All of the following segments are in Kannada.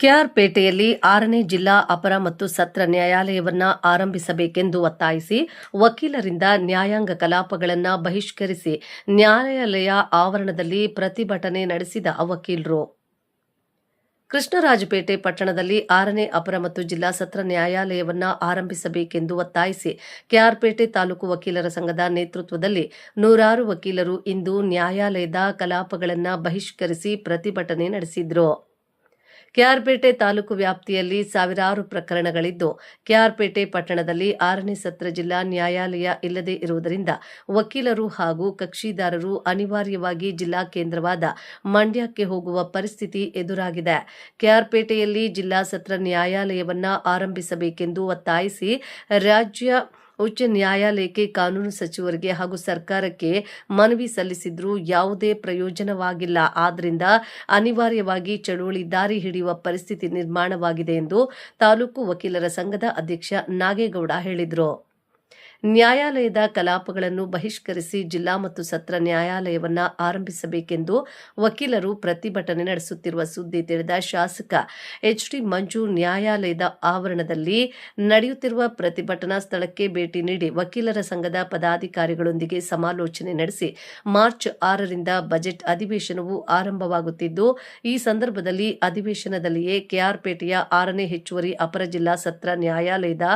ಕೆಆರ್ಪೇಟೆಯಲ್ಲಿ ಆರನೇ ಜಿಲ್ಲಾ ಅಪರ ಮತ್ತು ಸತ್ರ ನ್ಯಾಯಾಲಯವನ್ನ ಆರಂಭಿಸಬೇಕೆಂದು ಒತ್ತಾಯಿಸಿ ವಕೀಲರಿಂದ ನ್ಯಾಯಾಂಗ ಕಲಾಪಗಳನ್ನು ಬಹಿಷ್ಕರಿಸಿ ನ್ಯಾಯಾಲಯ ಆವರಣದಲ್ಲಿ ಪ್ರತಿಭಟನೆ ನಡೆಸಿದ ವಕೀಲರು. ಕೃಷ್ಣರಾಜಪೇಟೆ ಪಟ್ಟಣದಲ್ಲಿ ಆರನೇ ಅಪರ ಮತ್ತು ಜಿಲ್ಲಾ ಸತ್ರ ನ್ಯಾಯಾಲಯವನ್ನ ಆರಂಭಿಸಬೇಕೆಂದು ಒತ್ತಾಯಿಸಿ ಕೆಆರ್ಪೇಟೆ ತಾಲೂಕು ವಕೀಲರ ಸಂಘದ ನೇತೃತ್ವದಲ್ಲಿ ನೂರಾರು ವಕೀಲರು ಇಂದು ನ್ಯಾಯಾಲಯದ ಕಲಾಪಗಳನ್ನು ಬಹಿಷ್ಕರಿಸಿ ಪ್ರತಿಭಟನೆ ನಡೆಸಿದ್ರು. ಕೆಆರ್ಪೇಟೆ ತಾಲೂಕು ವ್ಯಾಪ್ತಿಯಲ್ಲಿ ಸಾವಿರಾರು ಪ್ರಕರಣಗಳಿದ್ದು ಕೆಆರ್ಪೇಟೆ ಪಟ್ಟಣದಲ್ಲಿ ಆರನೇ ಸತ್ರ ಜಿಲ್ಲಾ ನ್ಯಾಯಾಲಯ ಇಲ್ಲದೇ ಇರುವುದರಿಂದ ವಕೀಲರು ಹಾಗೂ ಕಕ್ಷಿದಾರರು ಅನಿವಾರ್ಯವಾಗಿ ಜಿಲ್ಲಾ ಕೇಂದ್ರವಾದ ಮಂಡ್ಯಕ್ಕೆ ಹೋಗುವ ಪರಿಸ್ಥಿತಿ ಎದುರಾಗಿದೆ. ಕೆಆರ್ಪೇಟೆಯಲ್ಲಿ ಜಿಲ್ಲಾ ಸತ್ರ ನ್ಯಾಯಾಲಯವನ್ನ ಆರಂಭಿಸಬೇಕೆಂದು ಒತ್ತಾಯಿಸಿ ರಾಜ್ಯ ಉಚ್ಚ ನ್ಯಾಯಾಲಯಕ್ಕೆ ಕಾನೂನು ಸಚಿವರಿಗೆ ಹಾಗೂ ಸರ್ಕಾರಕ್ಕೆ ಮನವಿ ಸಲ್ಲಿಸಿದ್ರೂ ಯಾವುದೇ ಪ್ರಯೋಜನವಾಗಿಲ್ಲ. ಆದ್ದರಿಂದ ಅನಿವಾರ್ಯವಾಗಿ ಚಳುವಳಿ ದಾರಿ ಹಿಡಿಯುವ ಪರಿಸ್ಥಿತಿ ನಿರ್ಮಾಣವಾಗಿದೆ ಎಂದು ತಾಲೂಕು ವಕೀಲರ ಸಂಘದ ಅಧ್ಯಕ್ಷ ನಾಗೇಗೌಡ ಹೇಳಿದರು. ನ್ಯಾಯಾಲಯದ ಕಲಾಪಗಳನ್ನು ಬಹಿಷ್ಕರಿಸಿ ಜಿಲ್ಲಾ ಮತ್ತು ಸತ್ರ ನ್ಯಾಯಾಲಯವನ್ನ ಆರಂಭಿಸಬೇಕೆಂದು ವಕೀಲರು ಪ್ರತಿಭಟನೆ ನಡೆಸುತ್ತಿರುವ ಸುದ್ದಿ ತಿಳಿದ ಶಾಸಕ ಎಚ್ಡಿ ಮಂಜು ನ್ಯಾಯಾಲಯದ ಆವರಣದಲ್ಲಿ ನಡೆಯುತ್ತಿರುವ ಪ್ರತಿಭಟನಾ ಸ್ಥಳಕ್ಕೆ ಭೇಟಿ ನೀಡಿ ವಕೀಲರ ಸಂಘದ ಪದಾಧಿಕಾರಿಗಳೊಂದಿಗೆ ಸಮಾಲೋಚನೆ ನಡೆಸಿ ಮಾರ್ಚ್ ಆರರಿಂದ ಬಜೆಟ್ ಅಧಿವೇಶನವು ಆರಂಭವಾಗುತ್ತಿದ್ದು, ಈ ಸಂದರ್ಭದಲ್ಲಿ ಅಧಿವೇಶನದಲ್ಲಿಯೇ ಕೆಆರ್ಪೇಟೆಯ ಆರನೇ ಹೆಚ್ಚುವರಿ ಅಪರ ಜಿಲ್ಲಾ ಸತ್ರ ನ್ಯಾಯಾಲಯದ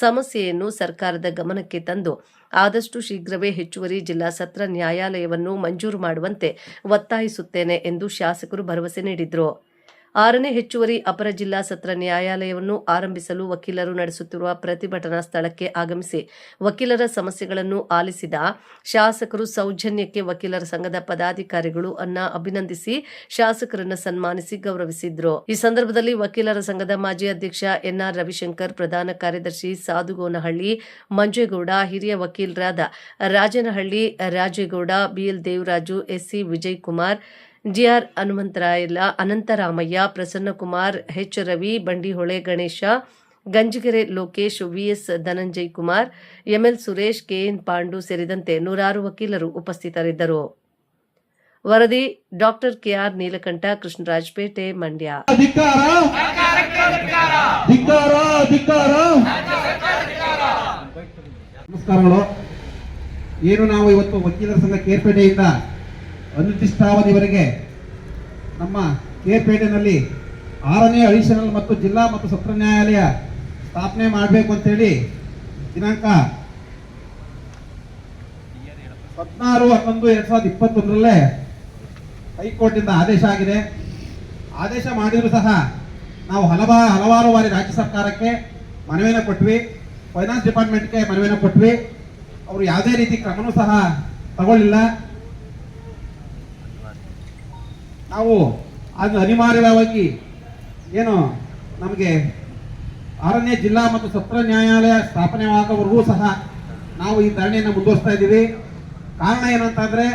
ಸಮಸ್ಯೆಯನ್ನು ಸರ್ಕಾರದ ಗಮನಕ್ಕೆ ತಂದು ಆದಷ್ಟು ಶೀಘ್ರವೇ ಹೆಚ್ಚುವರಿ ಜಿಲ್ಲಾ ಸತ್ರ ನ್ಯಾಯಾಲಯವನ್ನು ಮಂಜೂರು ಮಾಡುವಂತೆ ಒತ್ತಾಯಿಸುತ್ತೇನೆ ಎಂದು ಶಾಸಕರು ಭರವಸೆ ನೀಡಿದರು. ಆರನೇ ಹೆಚ್ಚುವರಿ ಅಪರ ಜಿಲ್ಲಾ ಸತ್ರ ನ್ಯಾಯಾಲಯವನ್ನು ಆರಂಭಿಸಲು ವಕೀಲರು ನಡೆಸುತ್ತಿರುವ ಪ್ರತಿಭಟನಾ ಸ್ಥಳಕ್ಕೆ ಆಗಮಿಸಿ ವಕೀಲರ ಸಮಸ್ಯೆಗಳನ್ನು ಆಲಿಸಿದ ಶಾಸಕರು ಸೌಜನ್ಯಕ್ಕೆ ವಕೀಲರ ಸಂಘದ ಪದಾಧಿಕಾರಿಗಳು ಅನ್ನ ಅಭಿನಂದಿಸಿ ಶಾಸಕರನ್ನು ಸನ್ಮಾನಿಸಿ ಗೌರವಿಸಿದ್ರು. ಈ ಸಂದರ್ಭದಲ್ಲಿ ವಕೀಲರ ಸಂಘದ ಮಾಜಿ ಅಧ್ಯಕ್ಷ ಎನ್ಆರ್ ರವಿಶಂಕರ್, ಪ್ರಧಾನ ಕಾರ್ಯದರ್ಶಿ ಸಾಧುಗೋನಹಳ್ಳಿ, ಮಂಜೇಗೌಡ, ಹಿರಿಯ ವಕೀಲರಾದ Rajanahalli, Rajegowda, BL Devaraju, SC Vijay Kumar GR Hanumantharayala, Ananthramaiah, Prasannakumar, H Ravi, Bandihole Ganesha, Ganjigere Lokesh, VS Dhananjay Kumar, ML Suresh, KN Pandu ಸೇರಿದಂತೆ ನೂರಾರು ವಕೀಲರು ಉಪಸ್ಥಿತರಿದ್ದರು. ವರದಿ ಡಾಕ್ಟರ್ ಕೆಆರ್ ನೀಲಕಂಠ, ಕೃಷ್ಣರಾಜಪೇಟೆ, ಮಂಡ್ಯ. ನಮಸ್ಕಾರಗಳು. ಏನು ನಾವು ಇವತ್ತು ವಕೀಲರ ಸಂಘ ಕೇರ್ಪೇಟೆಯಿಂದ ಅನಿರ್ದಿಷ್ಟಾವಧಿವರೆಗೆ ನಮ್ಮ ಕೆಪೇಟೆನಲ್ಲಿ ಆರನೇ ಅಡಿಷನಲ್ ಮತ್ತು ಜಿಲ್ಲಾ ಮತ್ತು ಸತ್ರ ನ್ಯಾಯಾಲಯ ಸ್ಥಾಪನೆ ಮಾಡಬೇಕು ಅಂತೇಳಿ ದಿನಾಂಕ ಹದಿನಾರು ಹನ್ನೊಂದು ಎರಡ್ ಸಾವಿರದ ಇಪ್ಪತ್ತೊಂದರಲ್ಲೇ ಹೈಕೋರ್ಟಿಂದ ಆದೇಶ ಆಗಿದೆ. ಆದೇಶ ಮಾಡಿದರೂ ಸಹ ನಾವು ಹಲವಾ ಹಲವಾರು ಬಾರಿ ರಾಜ್ಯ ಸರ್ಕಾರಕ್ಕೆ ಮನವಿಯನ್ನು ಕೊಟ್ವಿ. ಫೈನಾನ್ಸ್ ಡಿಪಾರ್ಟ್ಮೆಂಟ್ಗೆ ಮನವಿಯನ್ನು ಕೊಟ್ವಿ. ಅವರು ಯಾವುದೇ ರೀತಿ ಕ್ರಮನೂ ಸಹ ತಗೊಳ್ಳಿಲ್ಲ. ನಾವು ಅದು ಅನಿವಾರ್ಯವಾಗಿ ಏನು ನಮಗೆ ಆರನೇ ಜಿಲ್ಲಾ ಮತ್ತು ಸತ್ರ ನ್ಯಾಯಾಲಯ ಸ್ಥಾಪನೆಯಾಗವರೆಗೂ ಸಹ ನಾವು ಈ ಧರಣಿಯನ್ನು ಮುಂದುವರಿಸ್ತಾ ಇದ್ದೀವಿ. ಕಾರಣ ಏನಂತಂದರೆ,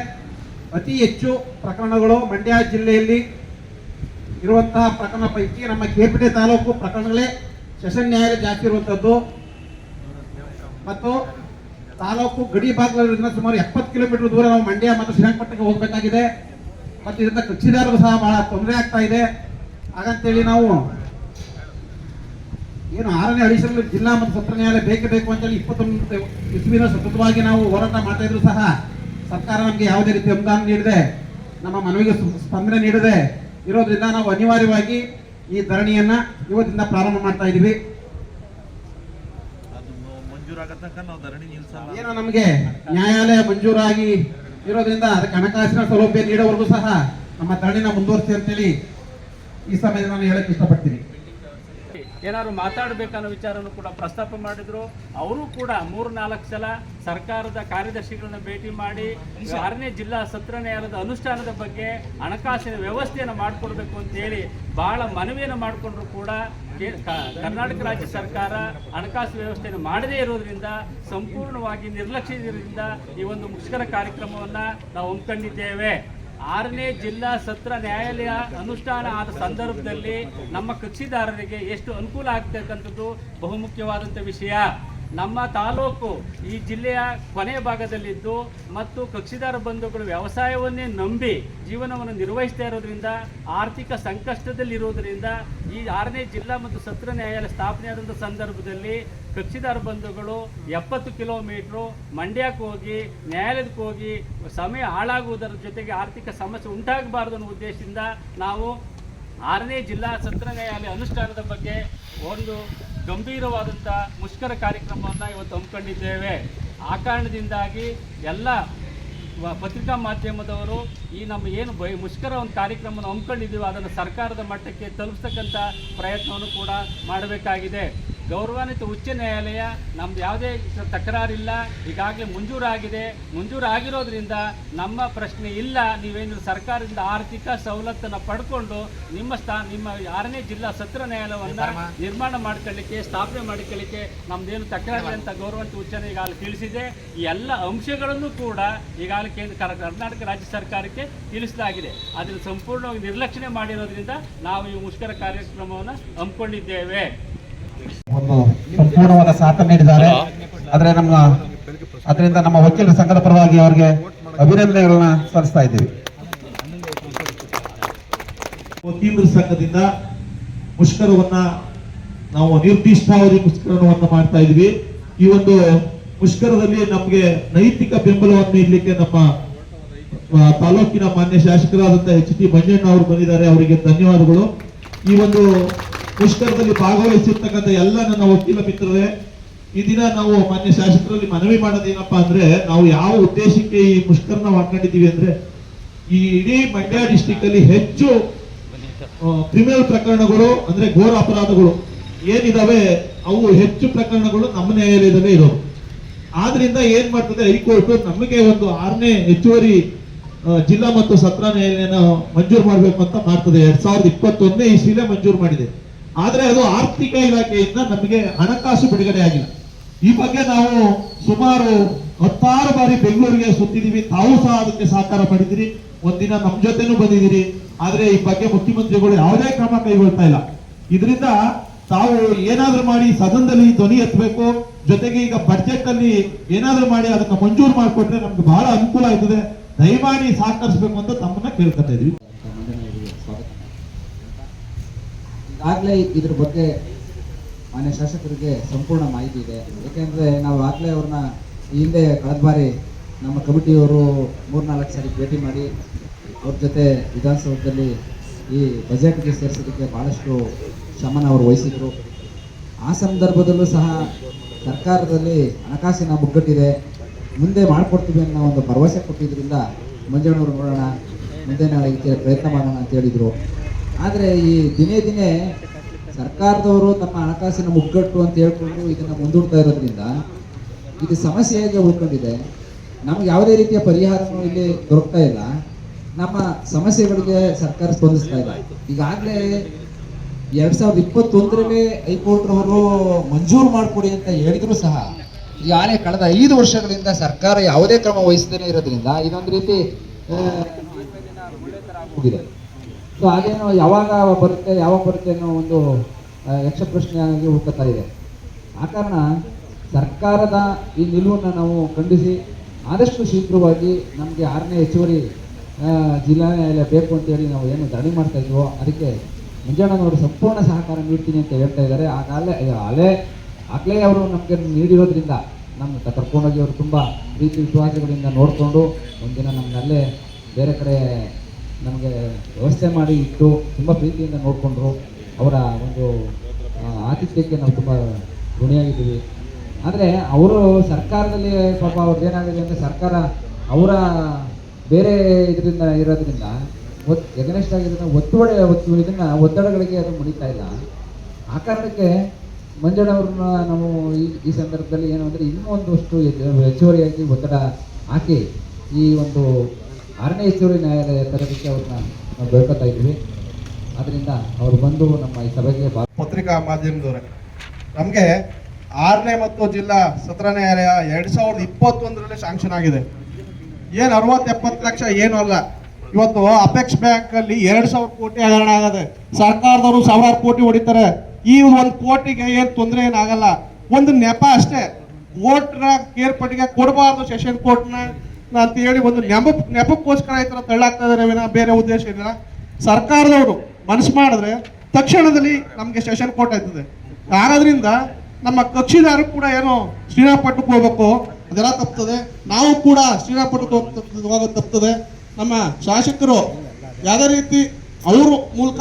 ಅತಿ ಹೆಚ್ಚು ಪ್ರಕರಣಗಳು ಮಂಡ್ಯ ಜಿಲ್ಲೆಯಲ್ಲಿ ಇರುವಂತಹ ಪ್ರಕರಣ ಪೈಕಿ ನಮ್ಮ ಕೇರ್ಪೇಟೆ ತಾಲೂಕು ಪ್ರಕರಣಗಳೇ ಸೆಷನ್ ನ್ಯಾಯಾಲಯ ಜಾಸ್ತಿ ಇರುವಂಥದ್ದು ಮತ್ತು ತಾಲೂಕು ಗಡಿ ಭಾಗಗಳಿಂದ ಸುಮಾರು ಎಪ್ಪತ್ತು ಕಿಲೋಮೀಟರ್ ದೂರ ನಾವು ಮಂಡ್ಯ ಮತ್ತು ಶ್ರೀರಂಗಪಟ್ಟಣಕ್ಕೆ ಹೋಗಬೇಕಾಗಿದೆ. ಮತ್ತು ಇದರಿಂದ ಕಕ್ಷಿದಾರರು ಸಹ ಬಹಳ ತೊಂದರೆ ಆಗ್ತಾ ಇದೆ. ಹಾಗಂತೇಳಿ ನಾವು ಏನು ಆರನೇ ಅಡಿಷನಲ್ ಜಿಲ್ಲಾ ಮತ್ತು ಸತ್ರ ನ್ಯಾಯಾಲಯ ಬೇಕೇ ಬೇಕು ಅಂತೇಳಿ ಇಪ್ಪತ್ತೊಂದು ಇಸ್ವಿನ ಸತತವಾಗಿ ನಾವು ಹೋರಾಟ ಮಾಡ್ತಾ ಇದ್ರು ಸಹ ಸರ್ಕಾರ ನಮಗೆ ಯಾವುದೇ ರೀತಿ ಅನುದಾನ ನೀಡಿದೆ ನಮ್ಮ ಮನವಿಗೆ ಸ್ಪ- ಸ್ಪಂದನೆ ನೀಡಿದೆ ಇರೋದ್ರಿಂದ ನಾವು ಅನಿವಾರ್ಯವಾಗಿ ಈ ಧರಣಿಯನ್ನ ಇವತ್ತಿಂದ ಪ್ರಾರಂಭ ಮಾಡ್ತಾ ನಿಲ್ಸಲ್ಲ. ಏನೋ ನಮಗೆ ನ್ಯಾಯಾಲಯ ಮಂಜೂರಾಗಿ ಇರೋದ್ರಿಂದ ಅದಕ್ಕೆ ಹಣಕಾಸಿನ ಸೌಲಭ್ಯ ನೀಡೋವರೆಗೂ ಸಹ ನಮ್ಮ ಧರಣಿನ ಮುಂದುವರಿಸಿ ಅಂತೇಳಿ ಈ ಸಮಯದಲ್ಲಿ ನಾನು ಹೇಳಕ್ ಇಷ್ಟಪಡ್ತೀನಿ. ಏನಾದ್ರು ಮಾತಾಡಬೇಕನ್ನೋ ವಿಚಾರನೂ ಕೂಡ ಪ್ರಸ್ತಾಪ ಮಾಡಿದ್ರು. ಅವರು ಕೂಡ ಮೂರು ನಾಲ್ಕು ಸಲ ಸರ್ಕಾರದ ಕಾರ್ಯದರ್ಶಿಗಳನ್ನ ಭೇಟಿ ಮಾಡಿ ಆರನೇ ಜಿಲ್ಲಾ ಸತ್ರ ನ್ಯಾಯಾಲಯದ ಅನುಷ್ಠಾನದ ಬಗ್ಗೆ ಹಣಕಾಸಿನ ವ್ಯವಸ್ಥೆಯನ್ನು ಮಾಡಿಕೊಡ್ಬೇಕು ಅಂತೇಳಿ ಬಹಳ ಮನವಿಯನ್ನು ಮಾಡಿಕೊಂಡ್ರು ಕೂಡ ಕರ್ನಾಟಕ ರಾಜ್ಯ ಸರ್ಕಾರ ಹಣಕಾಸು ವ್ಯವಸ್ಥೆಯನ್ನು ಮಾಡದೇ ಇರೋದ್ರಿಂದ, ಸಂಪೂರ್ಣವಾಗಿ ನಿರ್ಲಕ್ಷ್ಯದಿಂದ ಈ ಒಂದು ಮುಷ್ಕರ ಕಾರ್ಯಕ್ರಮವನ್ನು ನಾವು ಹಮ್ಮಿಕೊಂಡಿದ್ದೇವೆ. ಆರನೇ ಜಿಲ್ಲಾ ಸತ್ರ ನ್ಯಾಯಾಲಯ ಅನುಷ್ಠಾನ ಆದ ಸಂದರ್ಭದಲ್ಲಿ ನಮ್ಮ ಕಕ್ಷಿದಾರರಿಗೆ ಎಷ್ಟು ಅನುಕೂಲ ಆಗ್ತಕ್ಕಂಥದ್ದು ಬಹುಮುಖ್ಯವಾದಂಥ ವಿಷಯ. ನಮ್ಮ ತಾಲೂಕು ಈ ಜಿಲ್ಲೆಯ ಕೊನೆ ಭಾಗದಲ್ಲಿದ್ದು ಮತ್ತು ಕಕ್ಷಿದಾರ ಬಂಧುಗಳು ವ್ಯವಸಾಯವನ್ನೇ ನಂಬಿ ಜೀವನವನ್ನು ನಿರ್ವಹಿಸ್ತಾ ಇರೋದ್ರಿಂದ, ಆರ್ಥಿಕ ಸಂಕಷ್ಟದಲ್ಲಿರುವುದರಿಂದ ಈ ಆರನೇ ಜಿಲ್ಲಾ ಮತ್ತು ಸತ್ರ ನ್ಯಾಯಾಲಯ ಸ್ಥಾಪನೆಯಾದಂಥ ಸಂದರ್ಭದಲ್ಲಿ ಕಕ್ಷಿದಾರ ಬಂಧುಗಳು ಎಪ್ಪತ್ತು ಕಿಲೋಮೀಟ್ರು ಮಂಡ್ಯಕ್ಕೆ ಹೋಗಿ, ನ್ಯಾಯಾಲಯಕ್ಕೆ ಹೋಗಿ ಸಮಯ ಹಾಳಾಗುವುದರ ಜೊತೆಗೆ ಆರ್ಥಿಕ ಸಮಸ್ಯೆ ಉಂಟಾಗಬಾರದು ಅನ್ನೋ ಉದ್ದೇಶದಿಂದ ನಾವು ಆರನೇ ಜಿಲ್ಲಾ ಸತ್ರ ನ್ಯಾಯಾಲಯ ಅನುಷ್ಠಾನದ ಬಗ್ಗೆ ಒಂದು ಗಂಭೀರವಾದಂಥ ಮುಷ್ಕರ ಕಾರ್ಯಕ್ರಮವನ್ನು ಇವತ್ತು ಹಮ್ಮಿಕೊಂಡಿದ್ದೇವೆ. ಆ ಕಾರಣದಿಂದಾಗಿ ಎಲ್ಲ ಪತ್ರಿಕಾ ಮಾಧ್ಯಮದವರು ಈ ನಮ್ಮ ಏನು ಬೈ ಮುಷ್ಕರ ಒಂದು ಕಾರ್ಯಕ್ರಮವನ್ನು ಹಮ್ಮಿಕೊಂಡಿದ್ದೀವಿ ಅದನ್ನು ಸರ್ಕಾರದ ಮಟ್ಟಕ್ಕೆ ತಲುಪಿಸ್ತಕ್ಕಂಥ ಪ್ರಯತ್ನವನ್ನು ಕೂಡ ಮಾಡಬೇಕಾಗಿದೆ. ಗೌರವಾನ್ವಿತ ಉಚ್ಚ ನ್ಯಾಯಾಲಯ ನಮ್ದು ಯಾವುದೇ ತಕರಾರಿಲ್ಲ. ಈಗಾಗಲೇ ಮಂಜೂರಾಗಿದೆ. ಮಂಜೂರಾಗಿರೋದ್ರಿಂದ ನಮ್ಮ ಪ್ರಶ್ನೆ ಇಲ್ಲ. ನೀವೇನು ಸರ್ಕಾರದಿಂದ ಆರ್ಥಿಕ ಸವಲತ್ತನ್ನು ಪಡ್ಕೊಂಡು ನಿಮ್ಮ ಸ್ಥಾನ ನಿಮ್ಮ ಆರನೇ ಜಿಲ್ಲಾ ಸತ್ರ ನ್ಯಾಯಾಲಯವನ್ನು ನಿರ್ಮಾಣ ಮಾಡ್ಕೊಳ್ಳಿಕ್ಕೆ ಸ್ಥಾಪನೆ ಮಾಡ್ಕೊಳ್ಳಿಕ್ಕೆ ನಮ್ದೇನು ತಕರಾರಿ ಅಂತ ಗೌರವಾನ್ವಿತ ಉಚ್ಚ ನ್ಯಾಯಾಲಯ ಈಗಾಗಲೇ ತಿಳಿಸಿದೆ. ಈ ಎಲ್ಲ ಅಂಶಗಳನ್ನು ಕೂಡ ಈಗಾಗಲೇ ಕೇಂದ್ರ ಕರ್ನಾಟಕ ರಾಜ್ಯ ಸರ್ಕಾರಕ್ಕೆ ತಿಳಿಸಲಾಗಿದೆ. ಅದನ್ನು ಸಂಪೂರ್ಣವಾಗಿ ನಿರ್ಲಕ್ಷಣೆ ಮಾಡಿರೋದ್ರಿಂದ ನಾವು ಈ ಮುಷ್ಕರ ಕಾರ್ಯಕ್ರಮವನ್ನು ಹಮ್ಮಿಕೊಂಡಿದ್ದೇವೆ. ಒಂದು ಸಂಪೂರ್ಣವಾದ ಸಾಥ ನೀಡಿದ್ದಾರೆ. ಆದ್ರೆ ನಮ್ಮ ಅದರಿಂದ ನಮ್ಮ ವಕೀಲರ ಸಂಘದ ಪರವಾಗಿ ಅವರಿಗೆ ಅಭಿನಂದನೆಗಳನ್ನ ಸಲ್ಲಿಸ್ತಾ ಇದ್ದೀವಿ. ವಕೀಲರ ಸಂಘದಿಂದ ಮುಷ್ಕರವನ್ನ ನಾವು ನಿರ್ದಿಷ್ಟಾವಧಿ ಮುಷ್ಕರವನ್ನ ಮಾಡ್ತಾ ಇದ್ವಿ ಈ ಒಂದು ಮುಷ್ಕರದಲ್ಲಿ ನಮಗೆ ನೈತಿಕ ಬೆಂಬಲವನ್ನು ನೀಡಲಿಕ್ಕೆ ನಮ್ಮ ತಾಲೂಕಿನ ಮಾನ್ಯ ಶಾಸಕರಾದಂತಹ ಎಚ್ ಟಿ ಮಂಜಣ್ಣ ಅವರು ಬಂದಿದ್ದಾರೆ. ಅವರಿಗೆ ಧನ್ಯವಾದಗಳು. ಈ ಒಂದು ಮುಷ್ಕರದಲ್ಲಿ ಭಾಗವಹಿಸಿರ್ತಕ್ಕಂಥ ಎಲ್ಲ ನನ್ನ ವಕೀಲ ಮಿತ್ರರೇ, ಈ ದಿನ ನಾವು ಮಾನ್ಯ ಶಾಸಕರಲ್ಲಿ ಮನವಿ ಮಾಡೋದೇನಪ್ಪ ಅಂದ್ರೆ, ನಾವು ಯಾವ ಉದ್ದೇಶಕ್ಕೆ ಈ ಮುಷ್ಕರನ ಮಾಡ್ಕೊಂಡಿದ್ದೀವಿ ಅಂದ್ರೆ, ಈ ಇಡೀ ಮಂಡ್ಯ ಡಿಸ್ಟಿಕ್ ಅಲ್ಲಿ ಹೆಚ್ಚು ಕ್ರಿಮಿನಲ್ ಪ್ರಕರಣಗಳು ಅಂದ್ರೆ ಘೋರ ಅಪರಾಧಗಳು ಏನಿದಾವೆ, ಅವು ಹೆಚ್ಚು ಪ್ರಕರಣಗಳು ನಮ್ಮ ನ್ಯಾಯಾಲಯದಲ್ಲೇ ಇರೋದು. ಆದ್ರಿಂದ ಏನ್ ಮಾಡ್ತದೆ, ಹೈಕೋರ್ಟ್ ನಮಗೆ ಒಂದು ಆರನೇ ಹೆಚ್ಚುವರಿ ಜಿಲ್ಲಾ ಮತ್ತು ಸತ್ರ ನ್ಯಾಯಾಲಯನ ಮಂಜೂರು ಮಾಡಬೇಕು ಅಂತ ಮಾಡ್ತದೆ. ಎರಡ್ ಸಾವಿರದ ಇಪ್ಪತ್ತೊಂದನೇ ಇಸ್ವಿಲೇ ಮಂಜೂರು ಮಾಡಿದೆ. ಆದ್ರೆ ಅದು ಆರ್ಥಿಕ ಇಲಾಖೆಯಿಂದ ನಮಗೆ ಹಣಕಾಸು ಬಿಡುಗಡೆ ಆಗಿಲ್ಲ. ಈ ಬಗ್ಗೆ ನಾವು ಸುಮಾರು ಹತ್ತಾರು ಬಾರಿ ಬೆಂಗಳೂರಿಗೆ ಸುತ್ತಿದೀವಿ ತಾವು ಸಹ ಅದಕ್ಕೆ ಸಹಕಾರ ಮಾಡಿದಿರಿ ಒಂದಿನ ನಮ್ಮ ಜೊತೆನೂ ಬಂದಿದ್ದೀರಿ. ಆದ್ರೆ ಈ ಬಗ್ಗೆ ಮುಖ್ಯಮಂತ್ರಿಗಳು ಯಾವುದೇ ಕ್ರಮ ಕೈಗೊಳ್ತಾ ಇಲ್ಲ. ಇದರಿಂದ ತಾವು ಏನಾದರೂ ಮಾಡಿ ಸದನದಲ್ಲಿ ಧ್ವನಿ ಎತ್ತಬೇಕು. ಜೊತೆಗೆ ಈಗ ಬಡ್ಜೆಟ್ ಅಲ್ಲಿ ಏನಾದರೂ ಮಾಡಿ ಅದನ್ನ ಮಂಜೂರು ಮಾಡಿಕೊಟ್ರೆ ನಮ್ಗೆ ಬಹಳ ಅನುಕೂಲ ಆಯ್ತದೆ. ದಯಮಾಡಿ ಸಹಕರಿಸಬೇಕು ಅಂತ ತಮ್ಮನ್ನ ಕೇಳ್ಕೊತಾ ಇದೀವಿ ಈಗಾಗಲೇ ಇದ್ರ ಬಗ್ಗೆ ಮಾನ್ಯ ಶಾಸಕರಿಗೆ ಸಂಪೂರ್ಣ ಮಾಹಿತಿ ಇದೆ. ಯಾಕೆಂದ್ರೆ ನಾವು ಆಗಲೇ ಅವ್ರನ್ನ ಹಿಂದೆ ಕಳೆದ ಬಾರಿ ನಮ್ಮ ಕಮಿಟಿಯವರು ಮೂರ್ನಾಲ್ಕು ಸಾರಿ ಭೇಟಿ ಮಾಡಿ ಅವ್ರ ಜೊತೆ ವಿಧಾನಸೌಧದಲ್ಲಿ ಈ ಬಜೆಟ್ಗೆ ಸೇರಿಸೋದಕ್ಕೆ ಭಾಳಷ್ಟು ಶ್ರಮನ ಅವರು ವಹಿಸಿದ್ರು. ಆ ಸಂದರ್ಭದಲ್ಲೂ ಸಹ ಸರ್ಕಾರದಲ್ಲಿ ಹಣಕಾಸಿನ ಮುಗ್ಗಟ್ಟಿದೆ. ಮುಂದೆ ಮಾಡಿಕೊಡ್ತೀವಿ ಅನ್ನೋ ಒಂದು ಭರವಸೆ ಕೊಟ್ಟಿದ್ದರಿಂದ ಮಂಜಣ್ಣವರು ನೋಡೋಣ, ಮುಂದೆ ನಾಳೆ ಪ್ರಯತ್ನ ಮಾಡೋಣ ಅಂತ ಹೇಳಿದರು. ಆದರೆ ಈ ದಿನೇ ದಿನೇ ಸರ್ಕಾರದವರು ತಮ್ಮ ಹಣಕಾಸಿನ ಮುಗ್ಗಟ್ಟು ಅಂತ ಹೇಳ್ಕೊಂಡು ಇದನ್ನು ಮುಂದೂಡ್ತಾ ಇರೋದ್ರಿಂದ ಇದು ಸಮಸ್ಯೆ ಹೇಗೆ ಉಳ್ಕೊಂಡಿದೆ. ನಮ್ಗೆ ಯಾವುದೇ ರೀತಿಯ ಪರಿಹಾರನೂ ಇಲ್ಲಿ ದೊರಕ್ತಾ ಇಲ್ಲ. ನಮ್ಮ ಸಮಸ್ಯೆಗಳಿಗೆ ಸರ್ಕಾರ ಸ್ಪಂದಿಸ್ತಾ ಇಲ್ಲ. ಈಗಾಗಲೇ ಎರಡ್ ಸಾವಿರದ ಇಪ್ಪತ್ತೊಂದರಲ್ಲಿ ಹೈಕೋರ್ಟ್ರವರು ಮಂಜೂರು ಮಾಡಿಕೊಡಿ ಅಂತ ಹೇಳಿದ್ರು ಸಹ. ಈಗಾಗಲೇ ಕಳೆದ ಐದು ವರ್ಷಗಳಿಂದ ಸರ್ಕಾರ ಯಾವುದೇ ಕ್ರಮ ವಹಿಸದೇ ಇರೋದ್ರಿಂದ ಇದೊಂದು ರೀತಿ ಹೋಗಿದೆ ಸೊ ಅದೇನು ಯಾವಾಗ ಬರುತ್ತೆ ಯಾವಾಗ ಬರುತ್ತೆ ಅನ್ನೋ ಒಂದು ಆ, ಯಕ್ಷ ಪ್ರಶ್ನೆಯಾಗಿ ಹುಟ್ಟುತ್ತಾ ಇದೆ. ಆ ಕಾರಣ ಸರ್ಕಾರದ ಈ ನಿಲುವನ್ನು ನಾವು ಖಂಡಿಸಿ ಆದಷ್ಟು ಶೀಘ್ರವಾಗಿ ನಮಗೆ ಆರನೇ ಹೆಚ್ಚುವರಿ ಜಿಲ್ಲಾ ನ್ಯಾಯಾಲಯ ಬೇಕು ಅಂತೇಳಿ ನಾವು ಏನು ದಾಳಿ ಮಾಡ್ತಾ ಇದ್ವೋ ಅದಕ್ಕೆ ಮುಂಜಾನವರು ಸಂಪೂರ್ಣ ಸಹಕಾರ ನೀಡ್ತೀನಿ ಅಂತ ಹೇಳ್ತಾ ಇದ್ದಾರೆ. ಆಗಾಲೆ ಅಲೆ ಆಗಲೇ ಅವರು ನಮಗೆ ನೀಡಿರೋದ್ರಿಂದ ನಮ್ಮ ಕರ್ಕೊಂಡೋಗಿ ಅವರು ತುಂಬ ಪ್ರೀತಿ ವಿಶ್ವಾಸಗಳಿಂದ ನೋಡಿಕೊಂಡು ಒಂದಿನ ನಮ್ಮಲ್ಲೇ ಬೇರೆ ಕಡೆ ನಮಗೆ ವ್ಯವಸ್ಥೆ ಮಾಡಿ ಇಟ್ಟು ತುಂಬ ಪ್ರೀತಿಯಿಂದ ನೋಡಿಕೊಂಡ್ರು. ಅವರ ಒಂದು ಆತಿಥ್ಯಕ್ಕೆ ನಾವು ತುಂಬ ಋಣಿಯಾಗಿದ್ದೀವಿ. ಆದರೆ ಅವರು ಸರ್ಕಾರದಲ್ಲಿ ಪಾಪ ಅವ್ರದ್ದು ಏನಾಗಿದೆ ಅಂದರೆ ಸರ್ಕಾರ ಅವರ ಬೇರೆ ಇದರಿಂದ ಇರೋದ್ರಿಂದ ಒತ್ ಎಗನೆಸ್ಟ್ ಆಗಿದ್ದರಿಂದ ಒತ್ತುವಡೆ ಒತ್ತು, ಇದನ್ನು ಒತ್ತಡಗಳಿಗೆ ಅದು ಮುಡಿತಾ ಇಲ್ಲ. ಆ ಕಾರಣಕ್ಕೆ ಮಂಜಣ್ಣವ್ರನ್ನ ನಾವು ಈ ಈ ಸಂದರ್ಭದಲ್ಲಿ ಏನು ಅಂದರೆ ಇನ್ನೂ ಒಂದಷ್ಟು ಹೆಚ್ಚುವರಿಯಾಗಿ ಒತ್ತಡ ಹಾಕಿ ಈ ಒಂದು ಆರನೇ ಹೆಚ್ಚುವರಿ ನ್ಯಾಯಾಲಯ ತರಬೇತಿ ಅವ್ರನ್ನ ನಾವು ಬೇಡ್ಕೊತಾ ಇದ್ದೀವಿ ಅದರಿಂದ ಅವರು ಬಂದು ನಮ್ಮ ಈ ಸಭೆಗೆ ಪತ್ರಿಕಾ ಮಾಧ್ಯಮದವರೇ, ನಮಗೆ ಆರನೇ ಮತ್ತು ಜಿಲ್ಲಾ ಸತ್ರ ನ್ಯಾಯಾಲಯ ಎರಡ್ ಸಾವಿರದ ಇಪ್ಪತ್ತೊಂದರಲ್ಲಿ ಶಾಂಕ್ಷನ್ ಆಗಿದೆ. ಏನು ಅರವತ್ತು ಎಪ್ಪತ್ತು ಲಕ್ಷ ಏನು ಅಲ್ಲ. ಇವತ್ತು ಅಪೆಕ್ಸ್ ಬ್ಯಾಂಕ್ ಅಲ್ಲಿ ಎರಡ್ ಸಾವಿರ ಕೋಟಿ ಹಗರಣ ಆಗದೆ ಸರ್ಕಾರದವರು ಸಾವಿರಾರು ಕೋಟಿ ಹೊಡಿತಾರೆ. ಈ ಒಂದು ಕೋಟಿಗೆ ಏನು ತೊಂದರೆ ಏನಾಗಲ್ಲ ಒಂದು ನೆಪ ಅಷ್ಟೇ. ಕೋರ್ಟ್ನ ಕೇರ್ಪಟ್ಟಿಗೆ ಕೊಡಬಾರ್ದು ಸೆಷನ್ ಕೋರ್ಟ್ನ ಅಂತ ಹೇಳಿ ಒಂದು ನೆಪ, ನೆಪಕ್ಕೋಸ್ಕರ ಈ ಥರ ತಳ್ಳಾಗ್ತಾ ವಿನ ಬೇರೆ ಉದ್ದೇಶ ಇಲ್ಲ. ಸರ್ಕಾರದವರು ಮನಸ್ಸು ಮಾಡಿದ್ರೆ ತಕ್ಷಣದಲ್ಲಿ ನಮಗೆ ಸೆಷನ್ ಕೋರ್ಟ್ ಆಯ್ತದೆ. ಆಗೋದ್ರಿಂದ ನಮ್ಮ ಕಕ್ಷಿದಾರರು ಕೂಡ ಏನೋ ಶ್ರೀರಾಮಪಟ್ಟಕ್ಕೆ ಹೋಗ್ಬೇಕು, ಅದೆಲ್ಲ ತಪ್ತದೆ. ನಾವು ಕೂಡ ಶ್ರೀರಂಗಪಟ್ಟಣಕ್ಕೆ ಹೋಗ್- ಹೋಗೋದು ತಪ್ತದೆ. ನಮ್ಮ ಶಾಸಕರು ಯಾವುದೇ ರೀತಿ ಅವ್ರ ಮೂಲಕ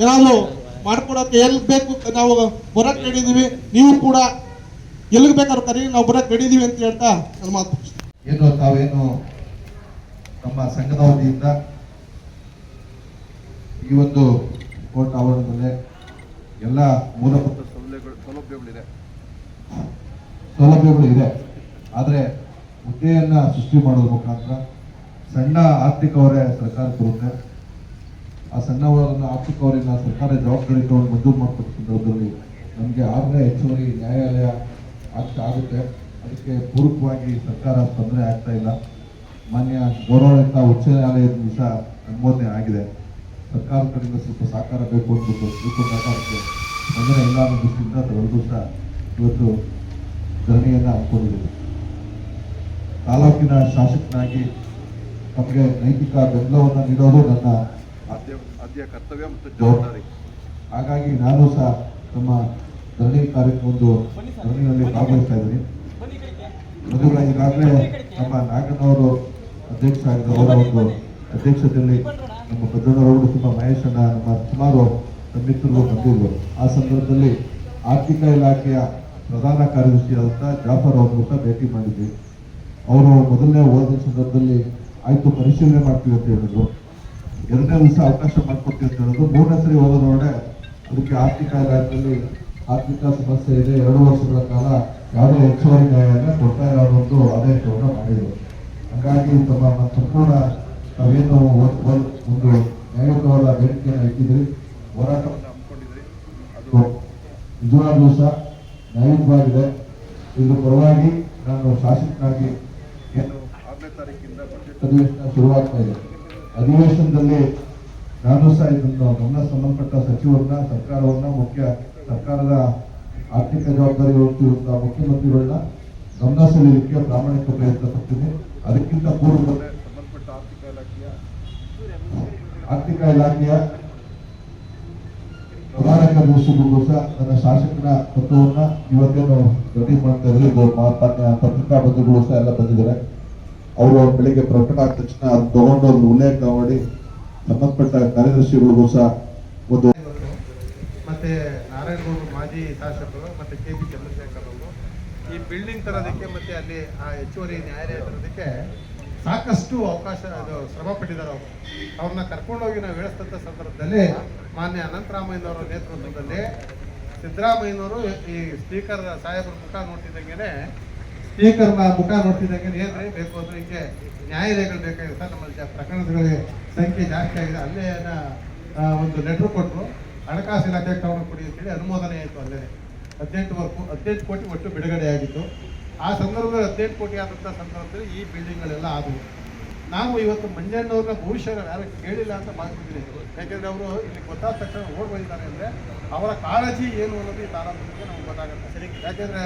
ಏನಾದ್ರು ಮಾಡ್ಕೊಡೋಕೆ ಎಲ್ಲಿ ಬೇಕು ನಾವು ಬರೋಕೆ ರೆಡಿದೀವಿ ನೀವು ಕೂಡ ಎಲ್ಲಿಗೆ ಬೇಕಾದ್ರೂ ಕರೀರಿ, ನಾವು ಬರೋಕೆ ರೆಡಿದೀವಿ ಅಂತ ಹೇಳ್ತಾ ನನ್ನ ಮಾತು ಏನು ತಾವೇನು ನಮ್ಮ ಸಂಘದ ವತಿಯಿಂದ ಈ ಒಂದು ಕೋರ್ಟ್ ಆವರಣದಲ್ಲಿ ಎಲ್ಲ ಮೂಲಭೂತ ಸೌಲಭ್ಯಗಳು, ಸೌಲಭ್ಯಗಳಿದೆ. ಸೌಲಭ್ಯಗಳು ಇದೆ. ಆದರೆ ಹುದ್ದೆಯನ್ನು ಸೃಷ್ಟಿ ಮಾಡೋದ್ರ ಮುಖಾಂತರ ಸಣ್ಣ ಆರ್ಥಿಕವರೇ ಸರ್ಕಾರ ಬರುತ್ತೆ ಆ ಸಣ್ಣ ಆರ್ಥಿಕವರಿಂದ ಆರ್ಥಿಕ ಸರ್ಕಾರ ಜವಾಬ್ದಾರಿ ತಗೊಂಡು ಮಂಜೂರು ಮಾಡಿಕೊಟ್ಟ ಸಂದರ್ಭದಲ್ಲಿ ನಮಗೆ ಆರನೇ ಹೆಚ್ಚುವರಿ ನ್ಯಾಯಾಲಯ ಆಗ್ತಾ ಆಗುತ್ತೆ. ಅದಕ್ಕೆ ಪೂರಕವಾಗಿ ಸರ್ಕಾರ ತೊಂದರೆ ಆಗ್ತಾ ಇಲ್ಲ. ಮಾನ್ಯ ಗೌರವಾನ್ವಿತ ಉಚ್ಚ ನ್ಯಾಯಾಲಯದ ಸಹ ಅನುಮೋದನೆ ಆಗಿದೆ. ಸರ್ಕಾರದ ಕಡೆಯಿಂದ ಸ್ವಲ್ಪ ಸಹಕಾರ ಬೇಕು ಅಂದ್ಬಿಟ್ಟು ತಿಳ್ಕೊಂಡಾಗ ಅದಕ್ಕೆ ತೊಂದರೆ ಇಲ್ಲ ಅನ್ನೋ ದೃಷ್ಟಿಯಿಂದ ಅದರಲ್ಲೂ ಸಹ ಇವತ್ತು ಧರಣಿಯನ್ನು ಹಾಕೊಂಡಿದ್ದೀವಿ. ತಾಲೂಕಿನ ಶಾಸಕನಾಗಿ ತಮಗೆ ನೈತಿಕ ಬೆಂಬಲವನ್ನು ನೀಡೋದು ನನ್ನ ಆದ್ಯ ಕರ್ತವ್ಯ ಮತ್ತು ಜವಾಬ್ದಾರಿ. ಹಾಗಾಗಿ ನಾನು ಸಹ ನಮ್ಮ ಧರಣಿ ಕಾರ್ಯಕ್ರಮ ಒಂದು ಧರಣಿಯಲ್ಲಿ ಭಾಗವಹಿಸ್ತಾ ಇದ್ದೀನಿ. ಮದುವೆ ಈಗಾಗಲೇ ನಮ್ಮ ನಾಗನವರು ಅಧ್ಯಕ್ಷ ಆಗಿದ್ದವರ ಒಂದು ಅಧ್ಯಕ್ಷತೆಯಲ್ಲಿ ನಮ್ಮ ಭದ್ರನವರು ತುಂಬ ಮಹೇಶಣ್ಣ ನಮ್ಮ ಸುಮಾರು ಮಿತ್ರರು ಬಂದಿದ್ದರು ಆ ಸಂದರ್ಭದಲ್ಲಿ ಆರ್ಥಿಕ ಇಲಾಖೆಯ ಪ್ರಧಾನ ಕಾರ್ಯದರ್ಶಿಯಾದಂಥ ಜಾಫರ್ ಅವ್ರನ್ನು ಕೂಡ ಭೇಟಿ ಮಾಡಿದ್ವಿ. ಅವರು ಮೊದಲನೇ ಹೋದ ಸಂದರ್ಭದಲ್ಲಿ ಆಯಿತು ಪರಿಶೀಲನೆ ಮಾಡ್ತೀವಿ ಅಂತ ಹೇಳಿದ್ರು. ಎರಡನೇ ದಿವಸ ಅವಕಾಶ ಮಾಡಿಕೊಡ್ತೀವಿ ಅಂತ ಹೇಳಿದ್ರು. ಮೂರನೇ ಸರಿ ಹೋಗೋದ್ರೊಳಗೆ ಅದಕ್ಕೆ ಆರ್ಥಿಕ ಇಲಾಖೆಯಲ್ಲಿ ಆರ್ಥಿಕ ಸಮಸ್ಯೆ ಇದೆ. ಎರಡು ವರ್ಷಗಳ ಕಾಲ ಯಾವುದೇ ಹೆಚ್ಚುವರಿ ನ್ಯಾಯಾಲಯ ಕೊಡ್ತಾ ಇರೋದೊಂದು ಆದೇಶವನ್ನು ಮಾಡಿದರು. ಹಾಗಾಗಿ ತಮ್ಮ ಸಂಪೂರ್ಣ ಒ- ಒಂದು ನ್ಯಾಯಯುತವಾದ ಬೇಡಿಕೆಯನ್ನು ಇಟ್ಟಿದ್ರಿ. ಹೋರಾಟ ಅದು ನಿಜವಾಗ್ಲೂ ಸಹ ನ್ಯಾಯಯುತವಾಗಿದೆ. ಇದ್ರ ಪರವಾಗಿ ನಾನು ಶಾಸಕನಾಗಿ ಏನು ಆರನೇ ಅಧಿವೇಶನ ಶುರುವಾಗ್ತಾ ಇದೆ. ಅಧಿವೇಶನದಲ್ಲಿ ನಾನು ಸಹ ಇದನ್ನು ಗಮನ ಸಂಬಂಧಪಟ್ಟ ಸಚಿವರನ್ನ, ಸರ್ಕಾರವನ್ನ, ಮುಖ್ಯ ಸರ್ಕಾರದ ಆರ್ಥಿಕ ಜವಾಬ್ದಾರಿ ಹೊತ್ತಿರುವಂತಹ ಮುಖ್ಯಮಂತ್ರಿಗಳನ್ನ ಗಮನ ಸೆಳೆಯಲಿಕ್ಕೆ ಪ್ರಾಮಾಣಿಕ ಪ್ರಯತ್ನ ಪಡ್ತೀನಿ ಅದಕ್ಕಿಂತ ಪೂರ್ವ ಆರ್ಥಿಕ ಇಲಾಖೆಯ ಆರ್ಥಿಕ ಪ್ರಧಾನ ಕಾರ್ಯದರ್ಶಿಗೂ ಸಹ ನನ್ನ ಶಾಸಕನ ಪತ್ರವನ್ನ ಇವತ್ತೇನು ರೆಡಿ ಮಾಡ್ತಾ ಇದ್ರೆ ಪತ್ರಿಕಾ ಬಂಧುಗಳು ಸಹ ಎಲ್ಲ ಬಂದಿದ್ದಾರೆ. ಅವರು ಬೆಳಿಗ್ಗೆ ಪ್ರಕಟ ಆದ ತಕ್ಷಣ ಅದು ತಗೊಂಡು ಅವ್ರನ್ನ ಉಲ್ಲೇಖ ಮಾಡಿ ಸಂಬಂಧಪಟ್ಟ ಕಾರ್ಯದರ್ಶಿಗಳಿಗೂ ಸಹ ಒಂದು ಮತ್ತೆ ನಾರಾಯಣಗೌಡರು ಮಾಜಿ ಶಾಸಕರು ಮತ್ತೆ ಕೆ ಪಿ ಚಂದ್ರಶೇಖರ್ ಅವರು. ಈ ಬಿಲ್ಡಿಂಗ್ ತರೋದಕ್ಕೆ ಮತ್ತೆ ಅಲ್ಲಿ ಆ ಹೆಚ್ಚುವರಿ ನ್ಯಾಯಾಲಯ ತರೋದಕ್ಕೆ ಸಾಕಷ್ಟು ಅವಕಾಶ, ಅದು ಶ್ರಮ ಪಟ್ಟಿದ್ದಾರೆ ಅವರು. ಅವ್ರನ್ನ ಕರ್ಕೊಂಡೋಗಿ ನಾವು ಹೇಳಿಸ್ತಂಥ ಸಂದರ್ಭದಲ್ಲಿ ಮಾನ್ಯ ಅನಂತರಾಮಯ್ಯನವರ ನೇತೃತ್ವದಲ್ಲಿ ಸಿದ್ದರಾಮಯ್ಯನವರು ಈ ಸ್ಪೀಕರ್ ಸಾಹೇಬರ ಮುಖ ನೋಡ್ತಿದ್ದಂಗೆ ಸ್ಪೀಕರ್ನ ಮುಖ ನೋಡ್ತಿದ್ದಂಗೆ ಏನ್ರಿ ಬೇಕು ಅಂದ್ರೆ ಹಿಂಗೆ ನ್ಯಾಯಾಲಯಗಳು ಬೇಕಾಗಿದೆ ಸರ್ ನಮ್ಮಲ್ಲಿ ಪ್ರಕರಣಗಳ ಸಂಖ್ಯೆ ಜಾಸ್ತಿ ಆಗಿದೆ. ಅಲ್ಲೇ ಒಂದು ಲೆಟ್ರ್ ಕೊಟ್ಟರು. ಹಣಕಾಸು ಇಲಾಖೆ ಕ್ರಮ ಕೊಡಿ ಅಂತೇಳಿ ಅನುಮೋದನೆ ಆಯಿತು ಅಲ್ಲೇ. ಹದಿನೆಂಟು ವರ್ಷ ಹದಿನೆಂಟು ಕೋಟಿ ಒಟ್ಟು ಬಿಡುಗಡೆ ಆಗಿತ್ತು. ಆ ಸಂದರ್ಭದಲ್ಲಿ ಹದಿನೆಂಟು ಕೋಟಿ ಆದಂಥ ಸಂದರ್ಭದಲ್ಲಿ ಈ ಬಿಲ್ಡಿಂಗ್ಗಳೆಲ್ಲ ಆದವು. ನಾವು ಇವತ್ತು ಮಂಜಣ್ಣವ್ರನ್ನ ಬಹುಶಃ ಯಾರು ಕೇಳಿಲ್ಲ ಅಂತ ಭಾವಿಸಿದ್ದೀನಿ ಯಾಕೆಂದರೆ ಅವರು ಇಲ್ಲಿ ಗೊತ್ತಾದ ತಕ್ಷಣ ಓಡ್ ಬಂದಿದ್ದಾರೆ ಅಂದರೆ ಅವರ ಕಾಳಜಿ ಏನು ಅನ್ನೋದು ಈ ತಾರಾಪುರಕ್ಕೆ ನಮ್ಗೆ ಗೊತ್ತಾಗುತ್ತೆ. ಯಾಕೆಂದ್ರೆ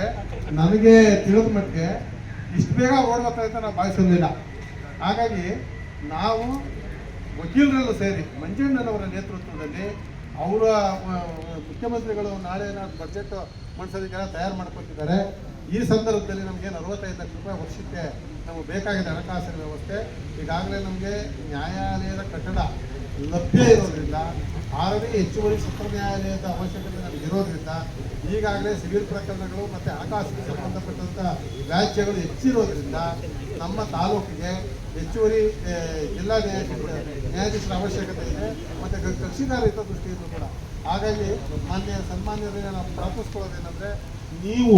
ನನಗೆ ತಿಳಿದ ಮಟ್ಟಿಗೆ ಇಷ್ಟು ಬೇಗ ಓಡ್ ಬರ್ತಾ ಅಂತ ನಾವು ಭಾವಿಸೋದಿಲ್ಲ ಹಾಗಾಗಿ ನಾವು ವಕೀಲರಲ್ಲೂ ಸೇರಿ ಮಂಜಣ್ಣನವರ ನೇತೃತ್ವದಲ್ಲಿ ಅವರ ಮುಖ್ಯಮಂತ್ರಿಗಳು ನಾಳೆ ಬಜೆಟ್ ಮಂಡಿಸೋದಕ್ಕೆಲ್ಲ ತಯಾರು ಮಾಡ್ಕೊತಿದ್ದಾರೆ ಈ ಸಂದರ್ಭದಲ್ಲಿ ನಮಗೆ ಅರವತ್ತೈದು ಲಕ್ಷ ರೂಪಾಯಿ ವರ್ಷಕ್ಕೆ ನಮಗೆ ಬೇಕಾಗಿದೆ ಹಣಕಾಸಿನ ವ್ಯವಸ್ಥೆ. ಈಗಾಗಲೇ ನಮಗೆ ನ್ಯಾಯಾಲಯದ ಕಟ್ಟಡ ಲಭ್ಯ ಇರೋದ್ರಿಂದ, ಆರನೇ ಹೆಚ್ಚುವರಿ ಸತ್ರ ನ್ಯಾಯಾಲಯದ ಅವಶ್ಯಕತೆ ನಮಗೆ ಇರೋದ್ರಿಂದ, ಈಗಾಗಲೇ ಸಿವಿಲ್ ಪ್ರಕರಣಗಳು ಮತ್ತು ಹಣಕಾಸಿಗೆ ಸಂಬಂಧಪಟ್ಟಂಥ ವ್ಯಾಜ್ಯಗಳು ಹೆಚ್ಚಿರೋದ್ರಿಂದ ನಮ್ಮ ತಾಲೂಕಿಗೆ ಹೆಚ್ಚುವರಿ ಜಿಲ್ಲಾ ನ್ಯಾಯಾಧೀಶ ನ್ಯಾಯಾಧೀಶರ ಅವಶ್ಯಕತೆ ಇದೆ. ಮತ್ತು ಕಕ್ಷಿದಾರ ಹಿತ ದೃಷ್ಟಿಯಿಂದ ಕೂಡ. ಹಾಗಾಗಿ ಮಾನ್ಯ ಸನ್ಮಾನ್ಯರಿಗೆ ನಾವು ಪ್ರಾರ್ಥಿಸ್ಕೊಳ್ಳೋದೇನೆಂದರೆ, ನೀವು